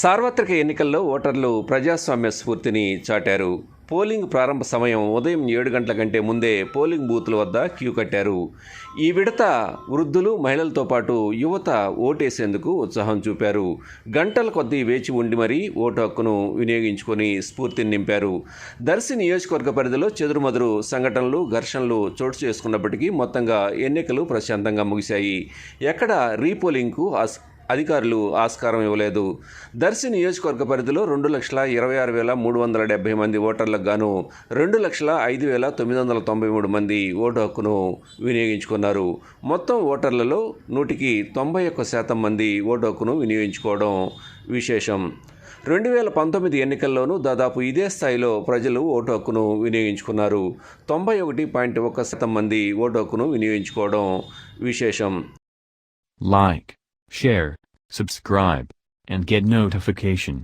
సార్వత్రిక ఎన్నికల్లో ఓటర్లు ప్రజాస్వామ్య స్ఫూర్తిని చాటారు. పోలింగ్ ప్రారంభ సమయం ఉదయం ఏడు గంటల కంటే ముందే పోలింగ్ బూత్ల వద్ద క్యూ కట్టారు. ఈ విడత వృద్ధులు మహిళలతో పాటు యువత ఓటేసేందుకు ఉత్సాహం చూపారు. గంటల కొద్దీ వేచి ఉండి మరీ ఓటు హక్కును వినియోగించుకొని స్ఫూర్తిని నింపారు. దర్శి నియోజకవర్గ పరిధిలో చెదురుమదురు సంఘటనలు ఘర్షణలు చోటు చేసుకున్నప్పటికీ మొత్తంగా ఎన్నికలు ప్రశాంతంగా ముగిశాయి. ఎక్కడ రీపోలింగ్కు ఆస్ అధికారులు ఆస్కారం ఇవ్వలేదు. దర్శి నియోజకవర్గ పరిధిలో రెండు లక్షల ఇరవై ఆరు వేల మూడు వందల డెబ్బై మంది ఓటర్లకు గాను రెండు లక్షల ఐదు వేల తొమ్మిది వందల తొంభై మూడు మంది ఓటు హక్కును వినియోగించుకున్నారు. మొత్తం ఓటర్లలో నూటికి తొంభై ఒక్క శాతం మంది ఓటు హక్కును వినియోగించుకోవడం విశేషం. రెండు వేల పంతొమ్మిది ఎన్నికల్లోనూ దాదాపు ఇదే స్థాయిలో ప్రజలు ఓటు హక్కును వినియోగించుకున్నారు. తొంభై ఒకటి పాయింట్ ఒక్క శాతం మంది ఓటు హక్కును వినియోగించుకోవడం విశేషం. Like share subscribe, and get notification.